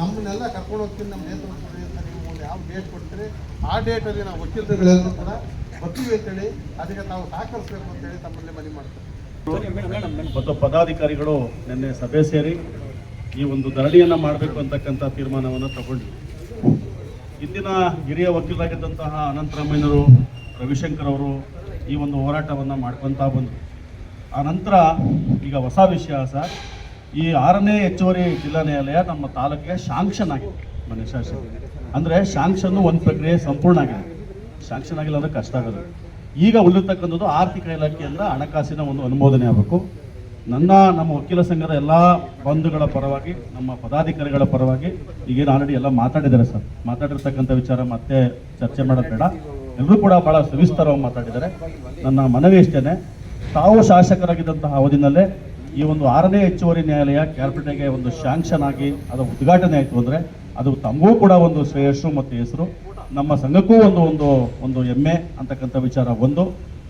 ನಮ್ಮನ್ನೆಲ್ಲ ಕರ್ಕೊಂಡು ಹೋಗ್ತೀನಿ, ನಮ್ಮ ನೇತೃತ್ವದಲ್ಲಿ ಅಂತ ನೀವು ಯಾವ ಡೇಟ್ ಕೊಡ್ತೀರಿ, ಆ ಡೇಟಲ್ಲಿ ನಾವು ವಕೀಲರುಗಳೆಲ್ಲರೂ ಕೂಡ ಬರ್ತೀವಿ ಅಂತೇಳಿ ಅದಕ್ಕೆ ತಾವು ಸಹಕರಿಸಬೇಕು ಅಂತೇಳಿ ತಮ್ಮಲ್ಲಿ ಮನವಿ ಮಾಡ್ತೀವಿ. ಮತ್ತು ಪದಾಧಿಕಾರಿಗಳು ನಿನ್ನೆ ಸಭೆ ಸೇರಿ ಈ ಒಂದು ಧರಣಿಯನ್ನು ಮಾಡಬೇಕು ಅಂತಕ್ಕಂಥ ತೀರ್ಮಾನವನ್ನು ತಗೊಂಡ್ವಿ ಇಂದಿನ ಹಿರಿಯ ವಕೀಲರಾಗಿದ್ದಂತಹ ಅನಂತರಾಮಯ್ಯನವರು ರವಿಶಂಕರ್ ಅವರು ಈ ಒಂದು ಹೋರಾಟವನ್ನು ಮಾಡ್ಕೊತಾ ಬಂದರು. ಆ ಈಗ ಹೊಸ ವಿಷಯ ಸರ್, ಈ ಆರನೇ ಹೆಚ್ಚುವರಿ ಜಿಲ್ಲಾ ನ್ಯಾಯಾಲಯ ನಮ್ಮ ತಾಲೂಕಿಗೆ ಶಾಂಕ್ಷನ್ ಆಗಿದೆ ಮನೆ ಶಾಸನ ಅಂದರೆ ಶಾಂಕ್ಷನ್ ಒಂದು ಪ್ರಕ್ರಿಯೆ ಸಂಪೂರ್ಣ ಆಗಿದೆ. ಶಾಂಕ್ಷನ್ ಆಗಿಲ್ಲ ಅಂದರೆ ಕಷ್ಟ ಆಗೋದು. ಈಗ ಉಳಿರ್ತಕ್ಕಂಥದ್ದು ಆರ್ಥಿಕ ಇಲಾಖೆಯಿಂದ ಹಣಕಾಸಿನ ಒಂದು ಅನುಮೋದನೆ ಆಗಬೇಕು. ನನ್ನ, ನಮ್ಮ ವಕೀಲ ಸಂಘದ ಎಲ್ಲ ಬಂಧುಗಳ ಪರವಾಗಿ, ನಮ್ಮ ಪದಾಧಿಕಾರಿಗಳ ಪರವಾಗಿ ಈಗೇನು ಆಲ್ರೆಡಿ ಎಲ್ಲ ಮಾತಾಡಿದ್ದಾರೆ ಸರ್. ಮಾತಾಡಿರ್ತಕ್ಕಂಥ ವಿಚಾರ ಮತ್ತೆ ಚರ್ಚೆ ಮಾಡೋದು ಬೇಡ. ಎಲ್ಲರೂ ಕೂಡ ಬಹಳ ಸವಿಸ್ತಾರವಾಗಿ ಮಾತಾಡಿದ್ದಾರೆ. ನನ್ನ ಮನವಿ ಇಷ್ಟೇ ತಾವು ಶಾಸಕರಾಗಿದ್ದಂತಹ ಅವಧಿನಲ್ಲೇ ಈ ಒಂದು ಆರನೇ ಹೆಚ್ಚುವರಿ ನ್ಯಾಯಾಲಯ ಕ್ಯಾಲ್ಪೇಟೆಗೆ ಒಂದು ಶಾಂಕ್ಷನ್ ಆಗಿ ಅದು ಉದ್ಘಾಟನೆ ಆಯಿತು ಅಂದರೆ ಅದು ತಮಗೂ ಕೂಡ ಒಂದು ಶ್ರೇಯಸ್ಸು ಮತ್ತು ಹೆಸರು. ನಮ್ಮ ಸಂಘಕ್ಕೂ ಒಂದು ಒಂದು ಒಂದು ಹೆಮ್ಮೆ ಅಂತಕ್ಕಂಥ ವಿಚಾರ ಒಂದು.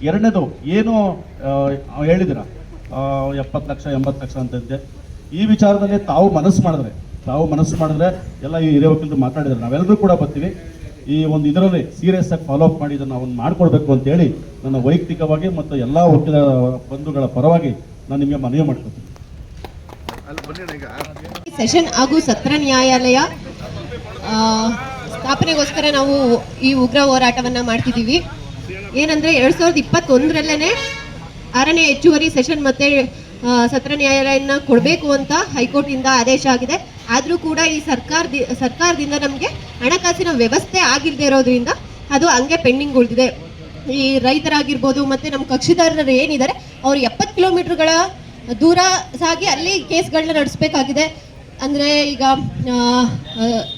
ಎರಡನೇದು, ಏನು ಹೇಳಿದಿರ ಎಪ್ಪತ್ತು ಲಕ್ಷ ಎಂಬತ್ತು ಲಕ್ಷ ಅಂತ ಇದ್ದೆ. ಈ ವಿಚಾರದಲ್ಲಿ ತಾವು ಮನಸ್ಸು ಮಾಡಿದ್ರೆ ತಾವು ಮನಸ್ಸು ಮಾಡಿದ್ರೆ ಎಲ್ಲ ಈ ಹಿರಿಯ ವಕೀಲರು ಮಾತಾಡಿದ್ರೆ ನಾವೆಲ್ಲರೂ ಕೂಡ ಬರ್ತೀವಿ. ಈ ಒಂದು ಇದರಲ್ಲಿ ಸೀರಿಯಸ್ ಆಗಿ ಫಾಲೋ ಅಪ್ ಮಾಡಿ ಇದನ್ನು ಅವ್ನು ಮಾಡ್ಕೊಡ್ಬೇಕು ಅಂತೇಳಿ ನನ್ನ ವೈಯಕ್ತಿಕವಾಗಿ ಮತ್ತು ಎಲ್ಲ ವಕೀಲ ಬಂಧುಗಳ ಪರವಾಗಿ ನಾನು ನಿಮಗೆ ಮನವಿ ಮಾಡ್ಕೊತೀನಿ. ಸೆಷನ್ ಹಾಗೂ ಸತ್ರ ನ್ಯಾಯಾಲಯ ಸ್ಥಾಪನೆಗೋಸ್ಕರ ನಾವು ಈ ಉಗ್ರ ಹೋರಾಟವನ್ನ ಮಾಡ್ತಿದ್ದೀವಿ. ಏನಂದ್ರೆ ಎರಡ್ ಸಾವಿರದ ಇಪ್ಪತ್ತೊಂದರಲ್ಲೇ ಆರನೇ ಹೆಚ್ಚುವರಿ ಸೆಷನ್ ಮತ್ತೆ ಸತ್ರ ನ್ಯಾಯಾಲಯನ ಕೊಡಬೇಕು ಅಂತ ಹೈಕೋರ್ಟ್ ಇಂದ ಆದೇಶ ಆಗಿದೆ. ಆದರೂ ಕೂಡ ಈ ಸರ್ಕಾರ ಸರ್ಕಾರದಿಂದ ನಮಗೆ ಹಣಕಾಸಿನ ವ್ಯವಸ್ಥೆ ಆಗಿಲ್ಲದೆ ಇರೋದ್ರಿಂದ ಅದು ಹಂಗೆ ಪೆಂಡಿಂಗ್ ಉಳಿದಿದೆ. ಈ ರೈತರಾಗಿರ್ಬೋದು ಮತ್ತೆ ನಮ್ಮ ಕಕ್ಷಿದಾರರು ಏನಿದ್ದಾರೆ, ಅವ್ರು ಎಪ್ಪತ್ತು ಕಿಲೋಮೀಟರ್ಗಳ ದೂರ ಸಾಗಿ ಅಲ್ಲಿ ಕೇಸ್ಗಳನ್ನ ನಡೆಸಬೇಕಾಗಿದೆ. ಅಂದರೆ ಈಗ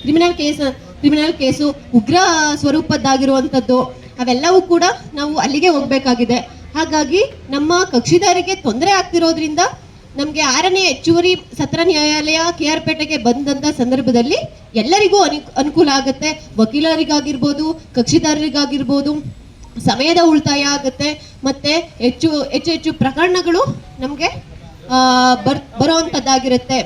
ಕ್ರಿಮಿನಲ್ ಕೇಸ್ ಕ್ರಿಮಿನಲ್ ಕೇಸು ಉಗ್ರ ಸ್ವರೂಪದ್ದಾಗಿರುವಂಥದ್ದು, ಅವೆಲ್ಲವೂ ಕೂಡ ನಾವು ಅಲ್ಲಿಗೆ ಹೋಗಬೇಕಾಗಿದೆ. ಹಾಗಾಗಿ ನಮ್ಮ ಕಕ್ಷಿದಾರಿಗೆ ತೊಂದರೆ ಆಗ್ತಿರೋದ್ರಿಂದ ನಮಗೆ ಆರನೇ ಹೆಚ್ಚುವರಿ ಸತ್ರ ನ್ಯಾಯಾಲಯ ಕೆ ಆರ್ ಪೇಟೆಗೆ ಬಂದಂಥ ಸಂದರ್ಭದಲ್ಲಿ ಎಲ್ಲರಿಗೂ ಅನು, ಅನುಕೂಲ ಆಗುತ್ತೆ. ವಕೀಲರಿಗಾಗಿರ್ಬೋದು, ಕಕ್ಷಿದಾರರಿಗಾಗಿರ್ಬೋದು, ಸಮಯದ ಉಳಿತಾಯ ಆಗುತ್ತೆ. ಮತ್ತೆ ಹೆಚ್ಚು ಹೆಚ್ಚು ಹೆಚ್ಚು ಪ್ರಕರಣಗಳು ನಮಗೆ ಬರ್ ಬರೋವಂಥದ್ದಾಗಿರುತ್ತೆ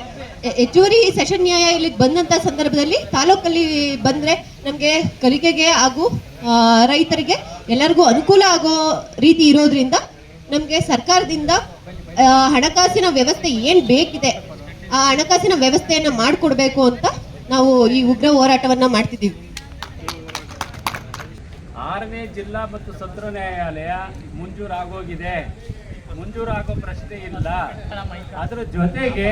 ಹೆಚ್ಚುವರಿ ಸೆಷನ್ ನ್ಯಾಯಾಲಯಕ್ಕೆ ಬಂದಂಥ ಸಂದರ್ಭದಲ್ಲಿ ತಾಲೂಕಲ್ಲಿ ಬಂದರೆ ನಮಗೆ ಕಲಿಕೆಗೆ ಹಾಗೂ ರೈತರಿಗೆ ಎಲ್ಲರಿಗೂ ಅನುಕೂಲ ಆಗೋ ರೀತಿ ಇರೋದ್ರಿಂದ ನಮಗೆ ಸರ್ಕಾರದಿಂದ ಹಣಕಾಸಿನ ವ್ಯವಸ್ಥೆ ಏನು ಬೇಕಿದೆ, ಆ ಹಣಕಾಸಿನ ವ್ಯವಸ್ಥೆಯನ್ನು ಮಾಡಿಕೊಡ್ಬೇಕು ಅಂತ ನಾವು ಈ ಉಗ್ರ ಹೋರಾಟವನ್ನ ಮಾಡ್ತಿದ್ದೀವಿ. ಆರನೇ ಜಿಲ್ಲಾ ಮತ್ತು ಸತ್ರ ನ್ಯಾಯಾಲಯ ಮಂಜೂರಾಗೋಗಿದೆ. ಮಂಜೂರಾಗೋ ಪ್ರಶ್ನೆ ಇಲ್ಲ. ಅದರ ಜೊತೆಗೆ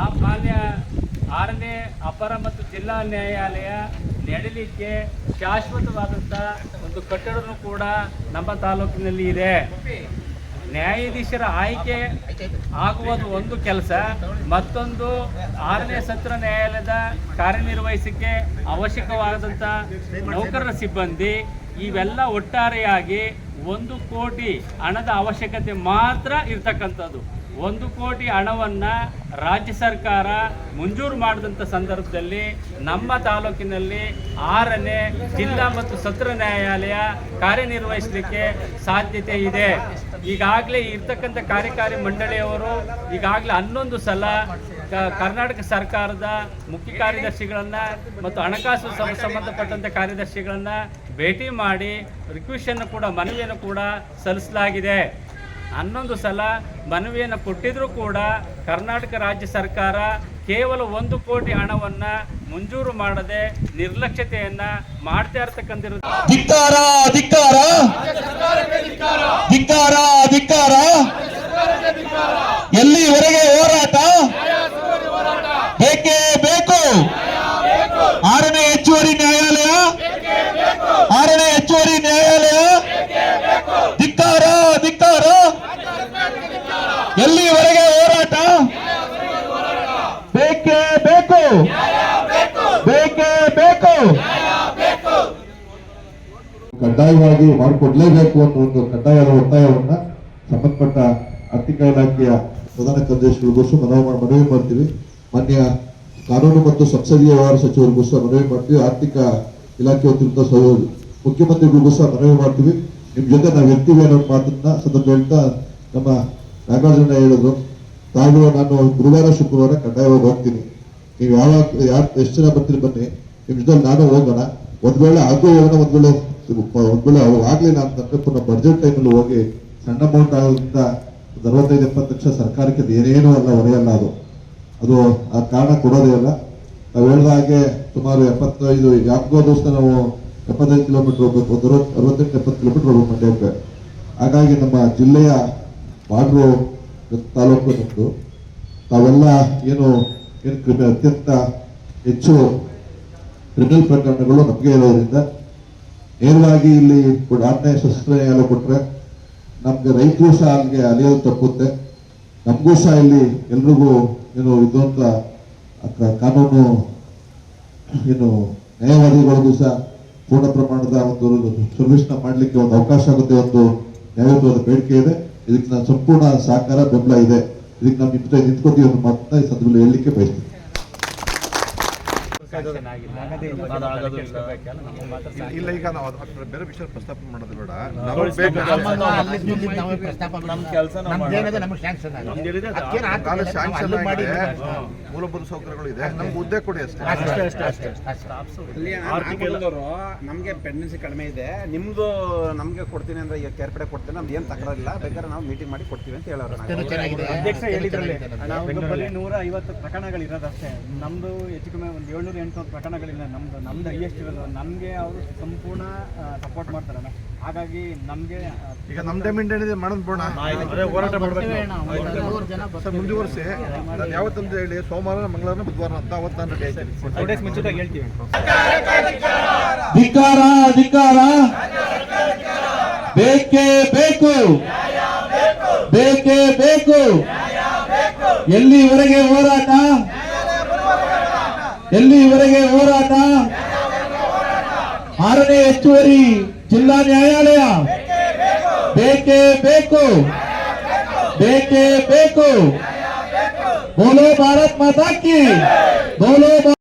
ಆ ಮಾನ್ಯ ಆರನೇ ಅಪರ ಮತ್ತು ಜಿಲ್ಲಾ ನ್ಯಾಯಾಲಯ ನಡೀಲಿಕ್ಕೆ ಶಾಶ್ವತವಾದಂಥ ಒಂದು ಕಟ್ಟಡನೂ ಕೂಡ ನಮ್ಮ ತಾಲೂಕಿನಲ್ಲಿ ಇದೆ. ನ್ಯಾಯಾಧೀಶರ ಆಯ್ಕೆ ಆಗುವುದು ಒಂದು ಕೆಲಸ. ಮತ್ತೊಂದು, ಆರನೇ ಸತ್ರ ನ್ಯಾಯಾಲಯದ ಕಾರ್ಯನಿರ್ವಹಿಸಕ್ಕೆ ಅವಶ್ಯಕವಾದಂಥ ನೌಕರರ ಸಿಬ್ಬಂದಿ, ಇವೆಲ್ಲ ಒಟ್ಟಾರೆಯಾಗಿ ಒಂದು ಕೋಟಿ ಹಣದ ಅವಶ್ಯಕತೆ ಮಾತ್ರ ಇರ್ತಕ್ಕಂಥದ್ದು. ಒಂದು ಕೋಟಿ ಹಣವನ್ನು ರಾಜ್ಯ ಸರ್ಕಾರ ಮಂಜೂರು ಮಾಡಿದಂಥ ಸಂದರ್ಭದಲ್ಲಿ ನಮ್ಮ ತಾಲೂಕಿನಲ್ಲಿ ಆರನೇ ಜಿಲ್ಲಾ ಮತ್ತು ಸತ್ರ ನ್ಯಾಯಾಲಯ ಕಾರ್ಯನಿರ್ವಹಿಸಲಿಕ್ಕೆ ಸಾಧ್ಯತೆ ಇದೆ. ಈಗಾಗಲೇ ಇರ್ತಕ್ಕಂಥ ಕಾರ್ಯಕಾರಿ ಮಂಡಳಿಯವರು ಈಗಾಗಲೇ ಹನ್ನೊಂದು ಸಲ ಕರ್ನಾಟಕ ಸರ್ಕಾರದ ಮುಖ್ಯ ಕಾರ್ಯದರ್ಶಿಗಳನ್ನ ಮತ್ತು ಹಣಕಾಸು ಸಂಬಂಧಪಟ್ಟಂಥ ಕಾರ್ಯದರ್ಶಿಗಳನ್ನ ಭೇಟಿ ಮಾಡಿ ರಿಕ್ವೆಷನ್ನು ಕೂಡ ಮನವಿಯನ್ನು ಕೂಡ ಸಲ್ಲಿಸಲಾಗಿದೆ. ಹನ್ನೊಂದು ಸಲ ಮನವಿಯನ್ನು ಕೊಟ್ಟಿದ್ರೂ ಕೂಡ ಕರ್ನಾಟಕ ರಾಜ್ಯ ಸರ್ಕಾರ ಕೇವಲ ಒಂದು ಕೋಟಿ ಹಣವನ್ನು ಮಂಜೂರು ಮಾಡದೆ ನಿರ್ಲಕ್ಷ್ಯತೆಯನ್ನ ಮಾಡ್ತಾ ಇರ್ತಕ್ಕಂಥ ಎಲ್ಲಿವರೆಗೆ ಹೋರಾಟ? ಬೇಕೇ ಬೇಕು. ಆರನೇ ಹೆಚ್ಚುವರಿ ನ್ಯಾಯಾಲಯ ಆರನೇ ಹೆಚ್ಚುವರಿ ನ್ಯಾಯಾಲಯ ಧಿಕ್ಕಾರ ಧಿಕ್ಕಾರ ಎಲ್ಲಿವರೆಗೆ ಹೋರಾಟ? ಬೇಕೇ ಬೇಕು? ಬೇಕೇ ಬೇಕು? ಕಡ್ಡಾಯವಾಗಿ ಮಾಡಿಕೊಡ್ಲೇಬೇಕು ಅನ್ನೋ ಒಂದು ಕಡ್ಡಾಯದ ಒತ್ತಾಯವನ್ನ ಸಂಬಂಧಪಟ್ಟ ಆರ್ಥಿಕ ಇಲಾಖೆಯ ಪ್ರಧಾನ ಕಾರ್ಯದರ್ಶಿಗಳಿಗೂ ಸಹ ಮನವಿ ಮನವಿ ಮಾಡ್ತೀವಿ. ಮಾನ್ಯ ಕಾನೂನು ಮತ್ತು ಸಂಸದೀಯ ವ್ಯವಹಾರ ಸಚಿವರಿಗೂ ಸಹ ಮನವಿ ಮಾಡ್ತೀವಿ. ಆರ್ಥಿಕ ಇಲಾಖೆ ವತಿಯಿಂದ ಮುಖ್ಯಮಂತ್ರಿಗಳಿಗೂ ಸಹ ಮನವಿ ಮಾಡ್ತೀವಿ. ನಿಮ್ಮ ಜೊತೆ ನಾವು ಇರ್ತೀವಿ ಅನ್ನೋ ಮಾತನ್ನ ಸಂದರ್ಭ ಹೇಳ್ತಾ ನಮ್ಮ ನಾಗಾರ್ಜುನ ಹೇಳಿದ್ರು ತಾವು ನಾನು ಗುರುವಾರ ಶುಕ್ರವಾರ ಕಡ್ಡಾಯವಾಗಿ ಹೋಗ್ತೀನಿ. ನೀವು ಯಾವಾಗ, ಯಾರು, ಎಷ್ಟು ಜನ ಬರ್ತೀರಿ ಬನ್ನಿ. ನಿಮ್ಮ ಜೊತೆ ನಾನು ಹೋಗೋಣ. ಒಂದ್ ವೇಳೆ ಅದು ಹೋಗೋಣ ಒಂದ್ ವೇಳೆ ಒಂದ್ ವೇಳೆ ಅವ್ರು ಆಗ್ಲಿಲ್ಲ ಅಂತಂದ್ರೆ ಪುನಃ ಬಡ್ಜೆಟ್ ಟೈಮಲ್ಲಿ ಹೋಗಿ ಸಣ್ಣ ಅಮೌಂಟ್ ಆಗೋದ್ರಿಂದ ಒಂದು ಅರವತ್ತೈದು, ಎಪ್ಪತ್ತು ಲಕ್ಷ ಸರ್ಕಾರಕ್ಕೆ ಏನೇನು ಅಲ್ಲ, ಹೊರೆಯಲ್ಲ ಅದು. ಅದು ಆ ಕಾರಣ ಕೊಡೋದೇ ಅಲ್ಲ ನಾವು ಹೇಳಿದ ಹಾಗೆ ಸುಮಾರು ಎಪ್ಪತ್ತೈದು ಯಾಕೋ ದಿವಸ ನಾವು ಎಪ್ಪತ್ತೈದು ಕಿಲೋಮೀಟರ್ ಹೋಗ್ಬೇಕು. ಒಂದು ಅರವತ್ತು, ಅರವತ್ತೆಂಟು, ಎಪ್ಪತ್ತು ಕಿಲೋಮೀಟರ್ ಹೋಗ್ಬೇಕು ಮಂಡ್ಯಕ್ಕೆ. ಹಾಗಾಗಿ ನಮ್ಮ ಜಿಲ್ಲೆಯ ಬಾಡ್ರು ತಾಲೂಕು ನಮ್ಮದು ತಾವೆಲ್ಲ ಏನು ಏನು ಕ್ರಿಮಿ ಅತ್ಯಂತ ಹೆಚ್ಚು ಕ್ರಿಮಿನಲ್ ಪ್ರಕರಣಗಳು ನಮಗೆ ಇರೋದ್ರಿಂದ ನೇರವಾಗಿ ಇಲ್ಲಿ ಆರನೇ ಶಸ್ತ್ರ ನ್ಯಾಯಾಲಯ ಕೊಟ್ರೆ ನಮ್ಗೆ ರೈತರು ಸಹ ಅಲ್ಲಿಗೆ ಅಲಿಯೋದು ತಪ್ಪುತ್ತೆ. ನಮಗೂ ಸಹ ಇಲ್ಲಿ ಎಲ್ರಿಗೂ ಏನು ಅಕ- ಕಾನೂನು ಏನು ನ್ಯಾಯವಾದಿಗಳಿಗೂ ಸಹ ಪೂರ್ಣ ಪ್ರಮಾಣದ ಒಂದು ಸರ್ವಿಸ್ನ ಮಾಡಲಿಕ್ಕೆ ಒಂದು ಅವಕಾಶ ಆಗುತ್ತೆ ಒಂದು ನ್ಯಾಯಯುತವಾದ ಬೇಡಿಕೆ ಇದೆ. ಇದಕ್ಕೆ ನಾನು ಸಂಪೂರ್ಣ ಸಹಕಾರ, ಬೆಂಬಲ ಇದೆ. ಇದಕ್ಕೆ ನಾವು ನಿಂತ ನಿಂತ್ಕೊತೀವಿ ಅನ್ನೋ ಮಾತನ್ನ ಈ ಸಂದರ್ಭದಲ್ಲಿ ಹೇಳಲಿಕ್ಕೆ ಬಯಸ್ತೀನಿ Sanction ಆಗಿಲ್ಲ. ಅದ್ರ ಬಗ್ಗೆ ತಲೆಕೆಡಿಸ್ಕೋಬೇಕಲ್ಲ, ನಮಗೆ ಮಾತ್ರ sanction ಇಲ್ಲ. ಈಗ ನಾವು ಅದ್ರ ಬೇರೆ ವಿಷಯ ಪ್ರಸ್ತಾಪ ಮಾಡೋದು ಬೇಡ. ಮೂಲಭೂತ ಸೌಕರ್ಯಗಳು ಇದೆ. ನಮ್ಗೆ ಹುದ್ದೆ ಕೊಡಿ ಅಷ್ಟೇ. ನಮಗೆ ಪೆಂಡೆನ್ಸಿ ಕಡಿಮೆ ಇದೆ. ನಿಮ್ದು ನಮಗೆ ಕೊಡ್ತೀನಿ ಅಂದ್ರೆ ಈಗ ಕೇರ್ಪಡೆ ಕೊಡ್ತೀನಿ ನಮ್ದು ಏನು ತಕರಾರಿಲ್ಲ. ಬೇಕಾದ್ರೆ ನಾವು ಮೀಟಿಂಗ್ ಮಾಡಿ ಕೊಡ್ತೀವಿ ಅಂತ ಹೇಳೋರು ಅಧ್ಯಕ್ಷ ಹೇಳಿದ್ರಲ್ಲಿ ನಾವು ಬೆಂಗಳೂರಲ್ಲಿ. ನೂರ ಐವತ್ತು ಪ್ರಕರಣಗಳು ಇರೋದಷ್ಟೇ ನಮ್ದು ಹೆಚ್ಚು ಕಮ್ಮಿ ಒಂದು ಏಳ್ನೂರ ಎಂಟುನೂರು ಪ್ರಕರಣಗಳಿಲ್ಲ ನಮ್ದು ನಮ್ದು ಹೈಯೆಸ್ಟ್ ಇರೋದು. ನಮಗೆ ಅವರು ಸಂಪೂರ್ಣ ಸಪೋರ್ಟ್ ಮಾಡ್ತಾರಲ್ಲ ಹಾಗಾಗಿ ನಮಗೆ ಈಗ ನಮ್ಮ ಡಿಮ್ಯಾಂಡ್ ಏನಿದೆ ಮಾಡೋದು ಬೋಣ ಹೋರಾಟ ಮಾಡಬೇಕು ಸರ್ ಮುಂದುವರಿಸಿ ನಾನು ಯಾವತ್ತಂತ ಹೇಳಿ ಸೋಮವಾರ ಮಂಗಳವಾರ ಬುಧವಾರ ಅಂತ ಅವತ್ತು ನಾನು ರೆಡಿ ಆಯ್ತೀನಿ ಟೂ ಡೇಸ್ ಮುಂಚಿತವಾಗಿ ಹೇಳ್ತೀವಿ ಧಿಕ್ಕಾರ ಧಿಕ್ಕಾರ ಬೇಕೇ ಬೇಕು. ಬೇಕೇ ಬೇಕು. ಎಲ್ಲಿವರೆಗೆ ಹೋರಾಟ? ಎಲ್ಲಿವರೆಗೆ ಹೋರಾಟ? ಆರನೇ ಹೆಚ್ಚುವರಿ ಜಿಲ್ಲಾ ನ್ಯಾಯಾಲಯ. ಬೇಕೇ ಬೇಕು. ಬೇಕೇ ಬೇಕು. ಬೋಲೋ ಭಾರತ್ ಮಾತಾ ಕಿ ಬೋಲೋ